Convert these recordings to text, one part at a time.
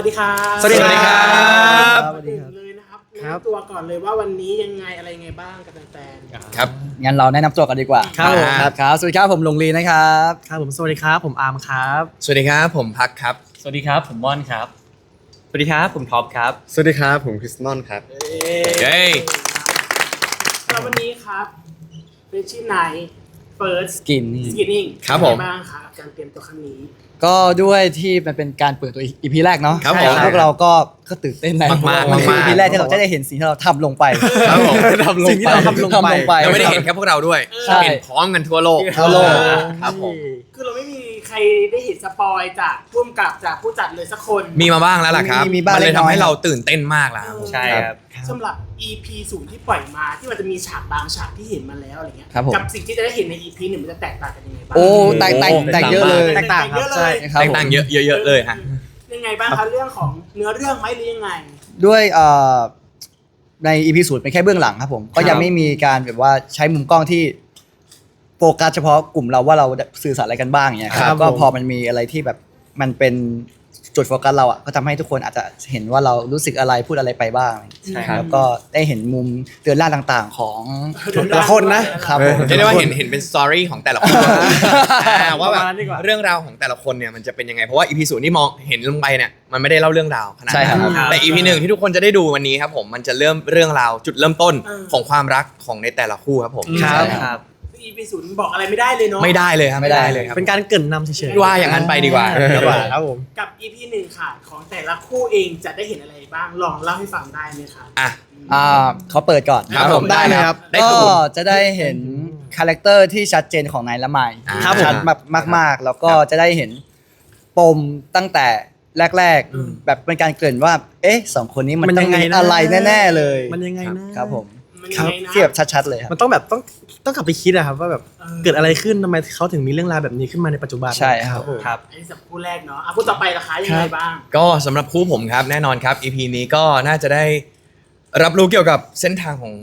วัสดีครับสวัสดีครับ สวัสดีครับเลยนะครับครับแนะนำตัวก่อนเลยว่าวันนี้ยังไงอะไรยังไงบ้างกับแฟนๆครับ งั้นเราแนะนำตัวกันดีกว่าครับผม ครับครับสวัสดีครับผมลงลีนะครับ ครับผมสวัสดีครับ ผมอาร์มครับ สวัสดีครับผมพักครับ สวัสดีครับ ผมม่อนครับ สวัสดีครับ ผมท็อปครับ สวัสดีครับ ผมคริสนอนครับ เย้สำหรับวันนี้ครับเป็นชื่อไหน First กินนี่ Skinning ครับผม เป็นไงบ้างครับการเตรียมตัวครั้งนี้ ก็ด้วยที่มันเป็นการเปิดตัวอีพีแรกเนาะครับผมใช่พวกเราก็ก็ตื่นเต้นในมากๆมันคือมากๆอีพีแรกที่เราจะได้เห็นสิ่งที่เราทำลงไปครับผมทำลงสิ่งที่เราทำลงไปแล้วไม่ได้เห็นแค่พวกเราด้วย ใช่ เห็นพร้อมกันทั่วโลก ทั่วโลก ครับผมคือเราไม่มี ใครได้เห็นสปอยจากผู้กำกับจากผู้จัดเลยสักคนมีมาบ้างแล้วล่ะครับมีมีบ้างนเลยเล็กน้อยทำให้เราตื่นเต้นมากแล้วครับผมใช่ครับ สำหรับ EP ศูนย์ที่ปล่อยมาที่มันจะมีฉากบางฉากที่เห็นมาแล้วอะไรเงี้ยครับผม กับสิ่งที่จะได้เห็นใน EP หนึ่งมันจะแตกต่างกันยังไงบ้างโอ้แตกแตกแตกเยอะเลยแตกต่างครับเยอะเลใช่ยครับแตกผม ต่างเยอะเยอะๆเลยฮะ ยังไงบ้างคะเรื่องของเนื้อเรื่องไหมหรือยังไง ด้วยเอ่อในอีพีสูตรเป็นแค่เบื้องหลังครับผม ก็ยังไม่มีการแบบว่าใช้มุมกล้องที่ โฟกัสเฉพาะกลุ่มเราว่าเราสื่อสารอะไรกันบ้างอย่างเงี้ยคครัรับบก็ผม พอมันมีอะไรที่แบบมันเป็นจุดโฟกัสเราอะก็ทำให้ทุกคนอาจจะเห็นว่าเรารู้สึกอะไรพูดอะไรไปบ้างใช่ครับ แล้วก็ได้เห็นมุมเตือนล่าต่างๆของแต่ละคนนะ ครับผม เรียกได้ว่าเห็นเห็นเป็นสตอรี่ของแต่ละคนอ่าว่าแบบประมาณนั้นดีกว่า เรื่องราวของแต่ละคนเนี่ยมันจะเป็นยังไงเพราะว่าอีพีศูนย์ที่มองเห็นลงไปเนี่ยมันไม่ได้เล่าเรื่องราวขนาดใช่ครันั้บนแต่อีพีหนึ่งที่ทุกคนจะได้ดูวันนี้ครับผมมันจะเริ่มเรื่องราวจุดเริ่มต้นเออของความรักของในแต่ละคู่ครับผม ครับใช่ครับ EP ศูนย์บอกอะไรไม่ได้เลยเนาะไม่ได้เลยครับไม่ได้เลยครับเป็นการเกรินนำเฉยว่าอย่างนั้นไปดีกว่าๆดีกว่าครับผมกับ EP หนึ่งค่ะ ของแต่ละคู่เองจะได้เห็นอะไรบ้างลองเล่าให้ฟังได้ไหมคะอะอ่าเขาเปิดก่อนครับผมได้เลยครับได้ก็ครับผมจะได้เห็นคาแรคเตอร์ที่ชัดเจนของนายละไมอ่าครับชัดมากมากๆ แล้วก็จะได้เห็นปมตั้งแต่แรกอืมๆแบบเป็นการเกริ่นว่า เอ๊ะสองคนนี้มันมันต้ยัองงไงมีนะอะไรแน่ ๆ เลย มันยังไงนะครับผม มันยังไงนะที่แบบชัดๆเลยครับมันต้องแบบต้องต้องกลับไปคิดอะครับว่าแบบเออเกิดอะไรขึ้นทำไมเขาถึงมีเรื่องราวแบบนี้ขึ้นมาในปัจจุบันใช่ครับผมครับอันนี้สำหรับคู่แรกเนาะอะคู่ต่อไปราคายังไงบ้าง ก็สำหรับคู่ผมครับแน่นอนครับ EP นี้ก็น่าจะได้รับรู้เกี่ยวกับเส้นทางของ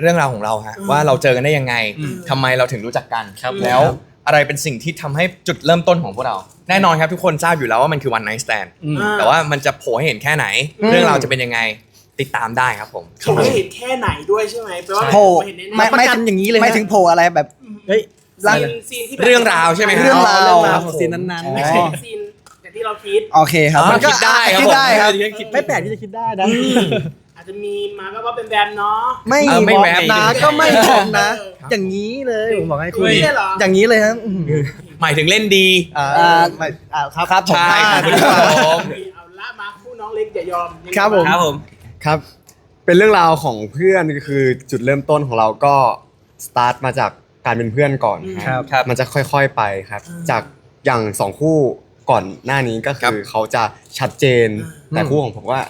เรื่องราวของเราฮะอืมว่าเราเจอกันได้ยังไงอืมทำไมเราถึงรู้จักกันครับแล้วอะไรเป็นสิ่งที่ทำให้จุดเริ่มต้นของพวกเรา แน่นอนครับทุกคนทราบอยู่แล้วว่ามันคือ one night stand อืมอ่าแต่ว่ามันจะโผล่ให้เห็นแค่ไหนอืมเรื่องราวจะเป็นยังไง ติดตามได้ครับผม ผมไม่เห็นแค่ไหนด้วยใช่ไหมแปลว่าโผล่เห็นแน่ๆไม่ประกันอย่างนี้เลยฮะไม่ถึงโผล่อะไรแบบ เฮ้ยร่างซีนซีนที่แบบเรื่องราวใช่ไหมครับเรื่องราวเรื่องราว ของซีนนั้นอ๋อไม่ใช่ซีนอย่างที่เราคิด โอเคครับอ๋อคิดได้ครับ คิดได้ครับๆไม่แปลกที่จะคิดได้นะ อาจจะมีมาก็ว่าเป็นแบมเนาะ ไม่เออไม่บอกแวบนะ ก็ไม่บอกนะ เอออย่างนี้เลยผมบอกให้คุณไม่ใช่เหรออย่างนี้เลยครับอื้อหือหมายถึงเล่นดีอ่าอ่าไม่อ่าครับครับผม ใช่ ขอบคุณครับ ผม เอาละมาคู่น้องเล็กอย่ายอมยังไงครับผม ครับผม ครับ เป็นเรื่องราวของเพื่อนคือจุดเริ่มต้นของเราก็สตาร์ทมาจากการเป็นเพื่อนก่อนครับครับ มันจะค่อยๆไปครับ จากอย่างสองคู่ก่อนหน้านี้ก็ครัคือบเขาจะชัดเจน แต่คู่ของผมว่า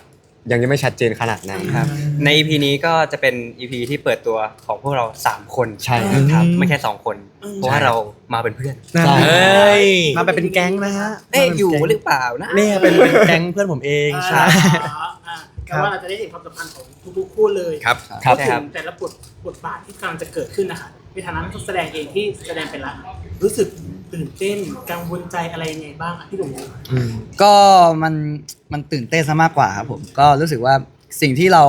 ยังยังไม่ชัดเจนขนาดนั้นครับ ใน EP นี้ก็จะเป็น EP ที่เปิดตัวของพวกเรา 3 คนใช่ครับไม่แค่ 2 คน เพราะว่าเรามาเป็นเพื่อนนั่นเฮ้ยมาแบบเป็นแก๊งนะฮะเอ๊ะอยู่หรือเปล่านะเนี่ยเป็นเป็นแก๊งเพื่อนผมเองอ่า ใช่อ่าแต่ว่าเราจะได้เห็นความสัมพันธ์ของทุกๆคู่เลยครับครับพูดถึงแต่ละบทบทบาทที่กำลังจะเกิดขึ้นนะคะในฐานะนักแสดงเองที่แสดงเป็นละรู้สึกตื่นเต้นกังวลใจอะไรยังไงบ้างอะพี่หนุ่มก็มันมันตื่นเต้นซะมากกว่าครับผมก็รู้สึกว่าสิ่งที่เรา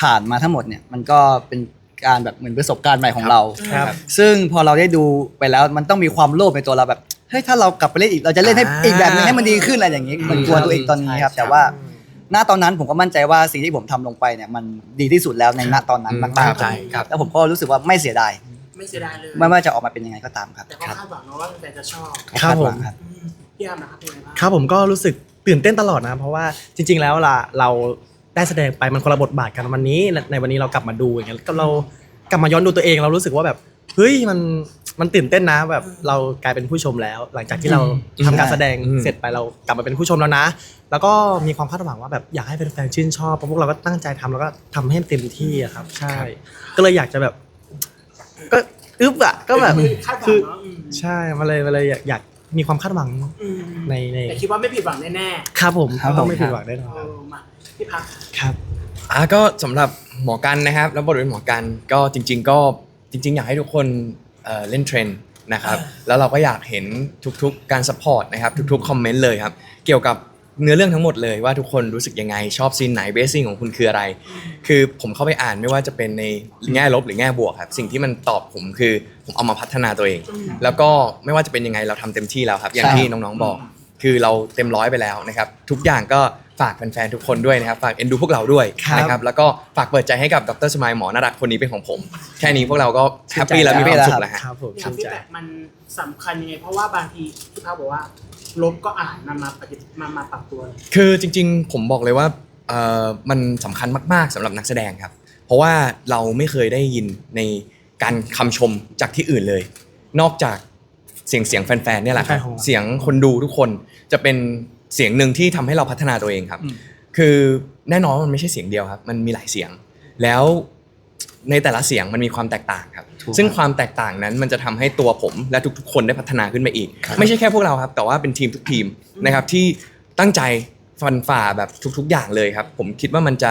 ผ่านมาทั้งหมดเนี่ยมันก็เป็นการแบบเหมือนประสบการณ์ใหม่ของเราครับซึ่งพอเราได้ดูไปแล้วมันต้องมีความโลภในตัวเราแบบเฮ้ยถ้าเรากลับไปเล่นอีกเราจะเล่นให้อ่าอีกแบบนึงให้มันดีขึ้นอะไรอย่างนี้มันกลัวตัวเองตอนนี้ครับแต่ว่า ณตอนนั้นผมก็มั่นใจว่าสิ่งที่ผมทำลงไปเนี่ยมันดีที่สุดแล้วในณตอนนั้นมากๆใช่ครับแล้วผมก็รู้สึกว่าไม่เสียดายไม่เสียดายเลย ไม่ว่าจะออกมาเป็นยังไงก็ตามครับแต่ก็คาดหวังนะว่าแฟนๆจะชอบครับผมาดหวังครับอืมพี่อาร์มนะครับเป็นไงบ้างครับผมก็รู้สึกตื่นเต้นตลอดนะเพราะว่าจริง ๆ แล้วล่ะเราได้แสดงไปมันคนละบทบาทกันวันนี้ในวันนี้เรากลับมาดูอย่างเงี้ยก็เรากลับมาย้อนดูตัวเองเรารู้สึกว่าแบบเฮ้ยมัน มันตื่นเต้นนะแบบเรากลายเป็นผู้ชมแล้ว หลังจากที่เราทำการแสดงอืมเสร็จไปเรากลับมาเป็นผู้ชมแล้วนะ แล้วก็มีความคาดหวังว่าแบบอยากให้แฟนๆชื่นชอบเพราะพวกเราก็ตั้งใจทำแล้วก็ทำให้เต็มที่อะครับ ใช่ ก็เลยอยากจะแบบ ก็อึ๊บอะก็แบบคาดหวัคืงอเนาะอืมใช่มาเลยมาเลยอยากอยากมีความคาดหวังอืมในในแต่คิดว่าไม่ผิดหวังแน่ครับผมครับต้องไม่ผมผิดหวังแน่นๆอนเออมาพี่พักครับ อะก็สำหรับหมอกันนะครับ แล้วบทเป็นหมอกันก็จริง ๆ ก็จริง ๆ อยากให้ทุกคน เล่นเทรนด์นะครับแล้วเราก็อยากเห็นทุกๆการสปอร์ตนะครับทุกๆคอมเมนต์เลยครับเกี่ยวกับเนื้อเรื่องทั้งหมดเลยว่าทุกคนรู้สึกยังไงชอบซีนไหนเบสซิ่งของคุณคืออะไร คือผมเข้าไปอ่านไม่ว่าจะเป็นในแง่ลบหรือแง่บวกครับสิ่งที่มันตอบผมคือผมเอามาพัฒนาตัวเอง แล้วก็ไม่ว่าจะเป็นยังไงเราทำเต็มที่แล้วครับอย่างที่น้องๆบอก คือเราเต็มร้อยไปแล้วนะครับทุกอย่างก็ ฝากแฟนๆทุกคนด้วยนะครับ ฝากเอ็นดูพวกเราด้วยครับนะครับ แล้วก็ฝากเปิดใจให้กับดรสมายหมอน่ารักคนนี้เป็นของผม แค่นี้พวกเราก็แฮปปี้แล้วมีความสุขแล้วฮะ ครับผมอย่างชื่นที่ใจ แบบมันสำคัญยังไง เพราะว่าบางทีที่เขาบอกว่า ลบก็อ่านนำมาปฏิมามาปรับตัวคือจริงๆ ผมบอกเลยว่าเอ่อมันสำคัญมากๆสำหรับนักแสดงครับ เพราะว่าเราไม่เคยได้ยินในการคำชมจากที่อื่นเลย นอกจากเสียงเสียงแฟนๆเนี่ยแหละครับ ใช่ของเรา เสียงคนดูทุกคนจะเป็น เสียงหนึ่งที่ทำให้เราพัฒนาตัวเองครับ คือแน่นอนว่ามันไม่ใช่เสียงเดียวครับ มันมีหลายเสียง แล้วในแต่ละเสียงมันมีความแตกต่างครับ ซึ่งความแตกต่างนั้นมันจะทำให้ตัวผมและทุกๆ คนได้พัฒนาขึ้นไปอีก ไม่ใช่แค่พวกเราครับ แต่ว่าเป็นทีมทุกทีมนะครับที่ตั้งใจฟันฝ่าแบบทุก ๆ อย่างเลยครับ ผมคิดว่ามันจะ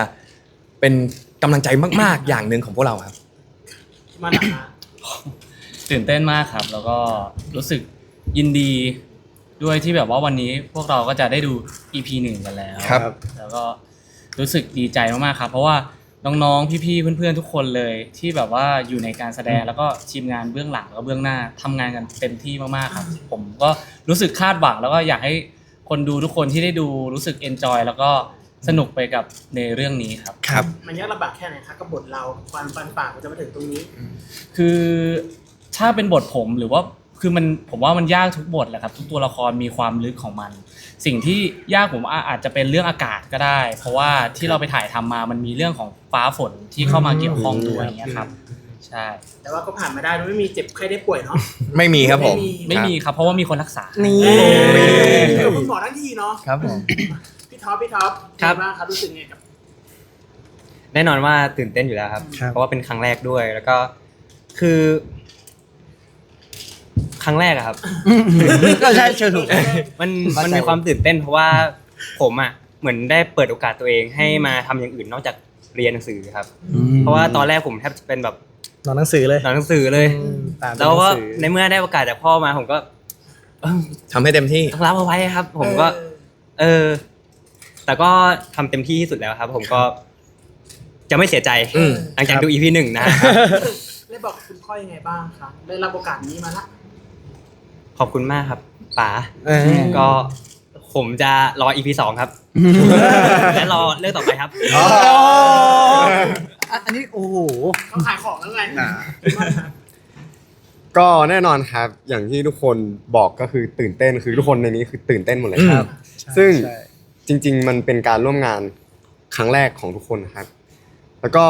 เป็นกำลังใจมากๆ อย่างหนึ่งของพวกเราครับมาหนักมาตื่นเต้นมากครับ แล้วก็รู้สึกยินดี ด้วยที่แบบว่าวันนี้พวกเราก็จะได้ดู EP หนึ่งกันแล้ว ครับ แล้วก็รู้สึกดีใจมากๆครับ เพราะว่าน้องๆ พี่ๆ เพื่อนๆ ทุกคนเลยที่แบบว่าอยู่ในการแสดงแล้วก็ทีมงานเบื้องหลังแล้วก็เบื้องหน้าทำงานกันเต็มที่มากๆครับ ผมก็รู้สึกคาดหวังแล้วก็อยากให้คนดูทุกคนที่ได้ดูรู้สึกเอนจอยแล้วก็สนุกไปกับในเรื่องนี้ครับ ครับ มันยากลำบากแค่ไหนคะกับบทเราความฟันฝ่ามันจะมาถึงตรงนี้ คือถ้าเป็นบทผมหรือว่า คือมันผมว่ามันยากทุกบทแหละครับ ทุกตัวละครมีความลึกของมัน สิ่งที่ยากผมว่าอาจจะเป็นเรื่องอากาศก็ได้ เพราะว่าที่เราไปถ่ายทำมามันมีเรื่องของฟ้าฝนที่เข้ามาเกี่ยวข้องด้วยอย่างเงี้ยครับใช่แต่ว่าก็ผ่านมาได้โดยไม่มีเจ็บไข้ได้ป่วยเนาะ ไม่มีครับผมไม่มีครับเพราะว่ามีคนรักษา นี่เอ้ยเดี๋ยวคุณหมอทั้งทีเนาะครับผม พี่ท็อปพี่ท็อปครับ เป็นไงบ้างครับรู้สึกไงกับแน่นอนว่าตื่นเต้นอยู่แล้วครับ ครับ เพราะว่าเป็นครั้งแรกด้วยแล้วก็คือ ครั้งแรกอะครับ ก็ใช่เชิญถูก มันเข้าใจมันมีความตื่นเต้นเพราะว่าผมอะเหมือนได้เปิดโอกาสตัวเองให้มาทำอย่างอื่นนอกจากเรียนหนังสือครับ เพราะว่าตอนแรกผมแทบจะเป็นแบบนอนหนังสือเลยสอนหนังสือเลย ตามแล้วก็หนังสือในเมื่อได้โอกาสจากพ่อมาผมก็เออทำให้เต็มที่ ต้องรับเอาไว้ครับ ผมก็ เออ แต่ก็ทำเต็มที่ที่สุดแล้วครับ ผมก็จะไม่เสียใจอืม หลังจากดูอีพีหนึ่งนะฮะ ได้บอกคุณพ่อยังไงบ้างครับได้รับโอกาสนี้มาละ ขอบคุณมากครับป๋าเออ ก็ผมจะรออีพีสองครับ และรอเรื่องต่อไปครับอ๋ออะอันนี้โอ้โห เขาขายของแล้วไงก็แน่นอนครับ อย่างที่ทุกคนบอกก็คือตื่นเต้นคือทุกคนในนี้คือตื่นเต้นหมดเลยครับ ซึ่งใช่ จริง ๆ มันเป็นการร่วมงานครั้งแรกของทุกคนนะครับ แล้วก็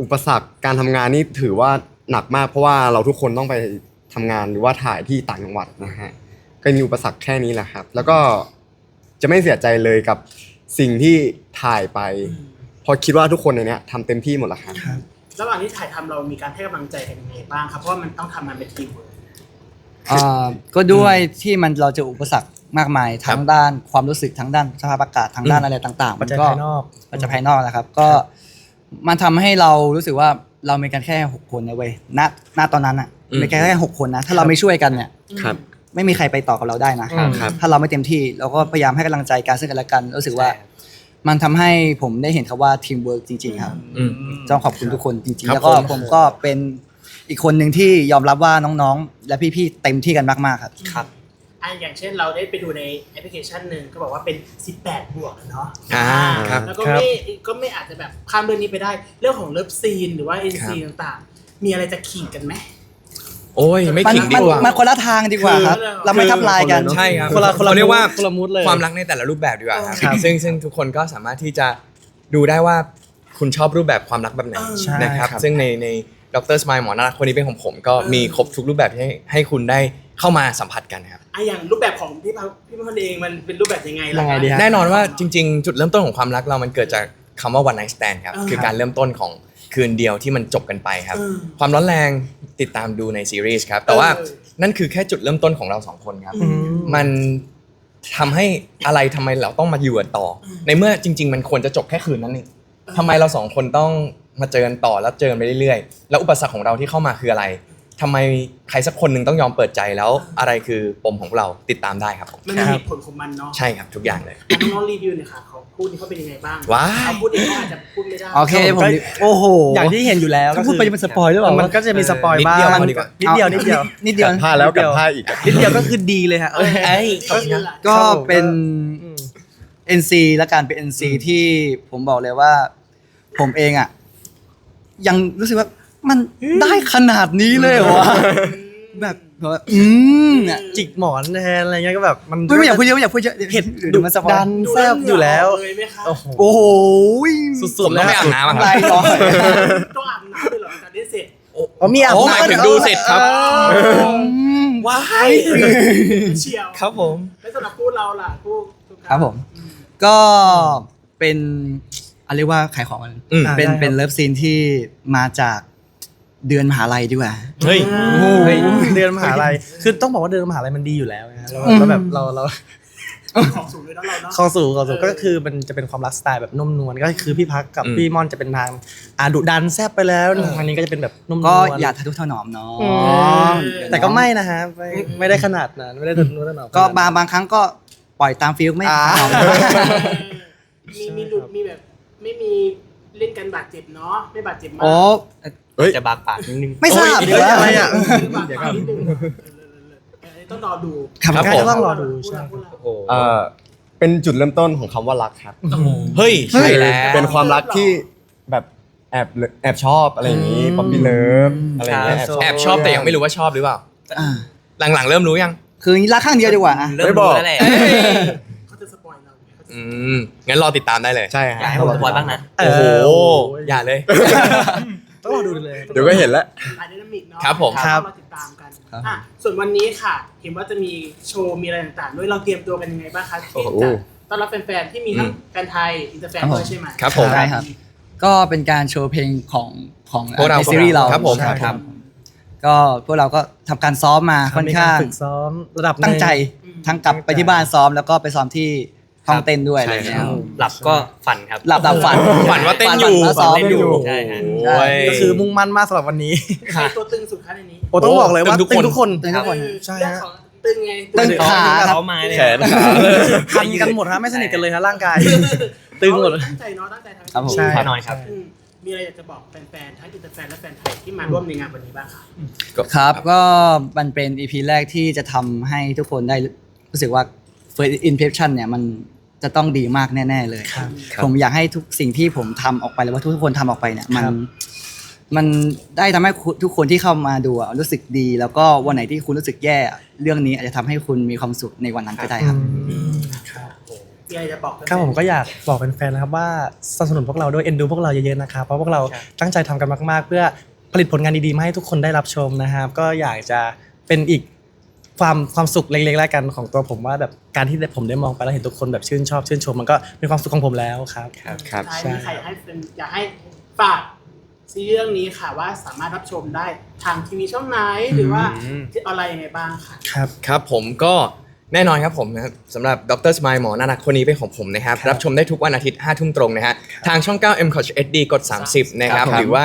อุปสรรคการทำงานนี่ถือว่าหนักมากเพราะว่าเราทุกคนต้องไป ทำงานหรือว่าถ่ายที่ต่างจังหวัดนะฮะก็มีอุปสรรคแค่นี้แหละครับ แล้วก็จะไม่เสียใจเลยกับสิ่งที่ถ่ายไปเพราะคิดว่าทุกคนในเนี้ยทำเต็มที่หมดแล้วครับระหว่างที่ถ่ายทำเรามีการให้กำลังใจกันยังไงบ้างครับเพราะว่ามันต้องทำงานเป็นทีมเวิร์คอ่าก็ด้วยที่มันเราเจออุปสรรคมากมายทั้งด้านความรู้สึกทั้งด้านสภาพอากาศทั้งด้านอะไรต่างๆปัจจัยก็ภายนอกปัจจัยภายนอกนะครับ ก็มันทำให้เรารู้สึกว่าเรามีกันแค่หกคนนะเว้ยณณตอนนั้นอะ อืมมีกันแค่หกคนนะ ถ้าเราไม่ช่วยกันเนี่ยครับ ไม่มีใครไปต่อกับเราได้นะครับครับ ถ้าเราไม่เต็มที่เราก็พยายามให้กำลังใจกันซึ่งกันและกันรู้สึกว่า มันทำให้ผมได้เห็นครับว่าทีมเวิร์กจริง ๆ ครับ อืม ต้องขอบคุณทุกคนจริงครัๆ บแล้วก็ผม ผมก็เป็นอีกคนหนึ่งที่ยอมรับว่าน้องๆ และพี่ๆ เต็มที่กันมากๆ ครับ ครับ อะอย่างเช่นเราได้ไปดูในแอปพลิเคชันหนึ่งก็บอกว่าเป็น 18 บวกเนาะอ่าครับแล้วก็ครับไม่ก็ไม่อาจจะแบบข้ามเรื่องนี้ไปได้ เรื่องของเลิฟซีนหรือว่าเอ็นซีต่างๆ มีอะไรจะขิงกันไหม โอ้ยไม่มันขิงดีมันกว่า มันคนละทางดีกว่าครับคือเราไม่ทับลายกัน ใช่ครับคนละคนละเรียกว่าคนละมูดเลยความรักในแต่ละรูปแบบดีกว่าครับครับ ซึ่งซึ่งทุกคนก็สามารถที่จะดูได้ว่าคุณชอบรูปแบบความรักแบบไหนใช่นะครับ ครับ ซึ่งในในดรสมายหมอนารักคนนี้เป็นของผม ก็มีครบทุกรูปแบบที่ให้ให้คุณได้เข้ามาสัมผัสกันครับ อะอย่างรูปแบบของพี่พัพี่พันเองมันเป็นรูปแบบยังไงล่ะ ยังไงดีฮะ แน่นอนว่าจริงๆ จุดเริ่มต้นของความรักเรามันเกิดจากคำว่า one night stand ครับ อ่าคือการเริ่มต้นของคืนเดียวที่มันจบกันไปครับ เออ ความร้อนแรง ติดตามดูในซีรีส์ครับ แต่ว่าเออนั่นคือแค่จุดเริ่มต้นของเราสองคนครับอืมมันทำให้อะไรทำไมเราต้องมาอยู่กันต่ออในเมื่อจริง ๆ มันควรจะจบแค่คืนนั้นเองทำไมเราสองคนต้องมาเจอกันต่อแล้วเจอกันไปเรื่อยๆ แล้วอุปสรรคของเราที่เข้ามาคืออะไร ทำไมใครสักคนหนึ่งต้องยอมเปิดใจแล้ว อะไรคือปมของเราติดตามได้ครับผมมันมีเหตุผลของมันเนาะใช่ครับทุกอย่างเลยอะน้องๆรีวิวหน่อยค่ะเขาพูดนี่เขาเป็นยังไงบ้างว้าย เขาพูดเองเขาอาจจะพูดไม่ได้โอเคผมโอ้โหอย่างที่เห็นอยู่แล้วก็ถ้าคืพูดไปจะเป็นสปอยหรือเปล่ามันก็จะมีสปอยนิดบ้างเดียวมันพอดีกว่านิดเดียวนิดเดียวนิดเดียวกับผ้าแล้วกับผ้าอีกอะนิดเดียวก็คือดีเลยฮะเออเอ้ยเขาพูดละก็เป็นอืม NC และการเป็น NC ที่ผมบอกเลยว่า ผมเองอะ ยังรู้สึกว่า มันได้ขนาดนี้เลยเหรอวะแบบแบบว่าอืมเนี่ยจิกหมอนแทนอะไรเงี้ยก็แบบมันไม่อยากพูดเยอะไม่อยากพูดเยอะเห็ดเดี๋ดุยวมันสปอยดันแซบอยู่แล้ว เลยไหมคะโอ้โหโอ้โหสุดๆผมต้องแล้วไปอาบน้ำอะครับลายลอยต้องอาบน้ำด้วยเหรอการได้เสร็จอ๋อมีอาบโอ้หน้ำมายถึงดูเสร็จครับ ว้ายเชียวครับผม แล้วสำหรับคู่เราล่ะคู่ทุกครับผม ก็เป็นอะไรยกว่าขายของกันอืม เป็นได้ครับ เป็นเลิฟซีนที่มาจาก เดือนมหาลัยดีกว่า เฮ้ย เฮ้ยเดินมหาลัยคือต้องบอกว่าเดินมหาลัยมันดีอยู่แล้วนะแล้วแล้วแบบเราเราของสูงเลยนะเราเนาะเข้าสู่เข้าสู่ก็คือมันจะเป็นความรักสไตล์แบบนุ่มนวลก็คือพี่พักกับอืมพี่ม่อนจะเป็นทางอาดุดันแซบไปแล้วทางนี้ก็จะเป็นแบบนุ่มนวลก็อย่าทะนุถนอมเนาะอืมแต่ก็ไม่นะฮะไม่ไม่ได้ขนาดนั้นไม่ได้ทะนุถนอมก็บางบางครั้งก็ปล่อยตามฟิลไม่อ่าเอามีมีหลุดมีแบบไม่มี เล่นกันบาดเจ็บเนาะไม่บาดเจ็บมากโอ้เฮ้ย จะบากปากนิดนึง ไม่ทราบเฮ้ยอะไรอะบาดเจ็บนิดนึงเออเออเออเออต้องรอดูครับครับก็ผมจะต้องรอดูใช่พูดละโอ้เอ่อเป็นจุดเริ่มต้นของคำว่ารักครับ เฮ้ย ใช่แล้ว เป็นความรักที่แบบแอบแอบชอบอะไรอย่างนี้ ป๊อปปี้เลิฟอะไรอย่างเงี้ยแอบชอบแต่ยังไม่รู้ว่าชอบหรือเปล่า อ่าหลังๆ เริ่มรู้ยัง คือรักข้างเดียวดีกว่าอะ เริ่มรู้แล้วแหละ อืมงั้นรอติดตามได้เลย ใช่อยากให้ฮะผมสปอยบ้างนะเอโอ้โหออย่าเลย ต้องรอดูเลย เดี๋ยวก็เห็นแล้วหลายดินามิกเนาะครับผมครับมาติดตามกันอะส่วนวันนี้ค่ะ เห็นว่าจะมีโชว์มีอะไรต่างๆด้วยเราเตรียมตัวกันยังไงบ้างคะที่โอ้โหจะต้อนรับแฟนๆที่มีทั้งอืมแฟนไทยอินเตอร์แฟนด้วยใช่ไหมครับผม ใช่ครับ ก็เป็นการโชว์เพลงของของพวกเราในซีรีส์เราครับผมใช่ครับก็พวกเราก็ทำการซ้อมมาค่อนข้างฝึกซ้อมระดับหนึ่ ตั้งใจอืม ทั้งกลับไปที่บ้านซ้อมแล้วก็ไปซ้อมที่ ห้องเต้นด้วยอะไรใช่อย่างเงี้ยครับหลับก็ฝันครับ หลับหลับฝันฝันว่าเต้นอยู่ฝัว่าซ้อมเต้นออยู่ยู่ใช่ฮะใช่โอ้ยก็คือมุ่งมั่นมากสำหรับวันนี้ใครตัวตึงสุดคะในนี้โอ้ต้องบอกเลยว่าตึงทุกคนตึงทุกคนตึงทุกคนเออใช่เรื่องฮะของตึงไงตึงขาครับเขามาเลยแขนขาพันกันหมดฮะไม่สนิทกันเลยฮะร่างกาย ตึงหมดตั้งใจเนาะตั้งใจทำให้ครับผมดีใช่แน่นอนครับอืมมีอะไรอยากจะบอกแฟนๆ ทั้งอินเตอร์แฟนและแฟนไทยที่มาร่วมในงานวันนี้บ้างคะครับก็มันเป็น EP แรกที่จะทำให้ทุกคนได้รู้สึกว่า first impression เนี่ยมัน จะต้องดีมากแน่ ๆ เลย ครับผมอยากให้ทุกสิ่งที่ผมทำออกไปหรือว่าทุกคนทำออกไปเนี่ยมัน ครับ มันได้ทำให้คุณทุกคนที่เข้ามาดูอะรู้สึกดี แล้วก็วันไหนที่คุณรู้สึกแย่เรื่องนี้อาจจะทำให้คุณมีความสุขในวันนั้นก็ได้ครับมีอะไรจะบอกแฟนๆครับผมก็อยากบอกแฟนๆนะครับว่าสนับสนุนพวกเราด้วยเอ็นดูพวกเราเยอะๆนะครับเพราะพวกเราตั้งใจทำกันมากๆ เพื่อผลิตผลงานดีๆมาให้ทุกคนได้รับชมนะครับ ก็อยากจะเป็นอีก ความความสุขเล็กๆแล้วกันของตัวผมว่าแบบการที่ผมได้มองไปแล้วเห็นทุกคนแบบชื่นชอบชื่นชมมันก็เป็นความสุขของผมแล้วครับ ครับท้ายนี้ใครอยากให้เป็นอยากให้ฝากซีรีส์เรื่องนี้ค่ะว่าสามารถรับชมได้ทางทีวีช่องไหนหรือว่าที่ออนไลน์ยังไงบ้างค่ะ ครับครับผมก็แน่นอนครับผมนะครับสำหรับดรสม l e หมอน่ารักคนนี้เป็นของผมนะครับ รับชมได้ทุกวันอาทิตย์5ทุ่มตรงนะฮะทางช่อง 9 m c o a c h HD กด 30 นะครับครับหรือว่า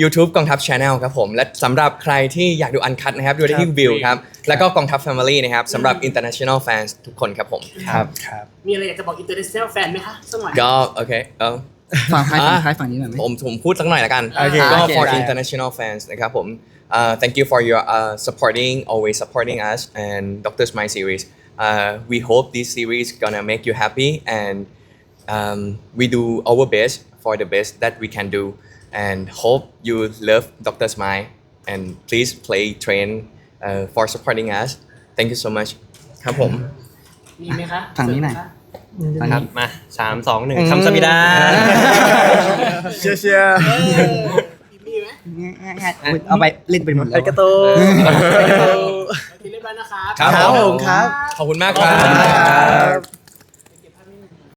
YouTube กองทัพ Channel ครับผม และสำหรับใครที่อยากดูอันคัดนะครับ ดูได้ที่วิวครับ แล้วก็กองทัพ Family นะครับสำหรับ International Fans ทุกคนครับผมครับครับมีอะไรอยากจะบอกอินเตอร์เนชั่นแนลแฟนไหมคะสักหน่อยก็โอเคเออฝั่งใครฝั่งอะใครฝั่งนี้หน่อยไหมผมผมพูดสักหน่อยละกันโอเคก็โอเค for ได้ international fans นะครับผม uh, thank you for your uh, supporting always supporting us and Dr. Smile series uh, we hope this series gonna make you happy and um, we do our best for the best that we can do and hope you love Dr. Smile and please play train uh, for supporting us thank you so much ครับผมมีไหมคะฝั่งนี้หน่อยเสริมไหมคะนะครับมาสามสองหนึ่งคำสมิดาเชียร์เชียร์เออมีไหมง่ายๆอุ๊ยเอาไปเล่นไปหมดไอแล้วกระโตโอเคเรียบร้อยนะครับครับ ครับผมครับ ขอบคุณมากครับครับ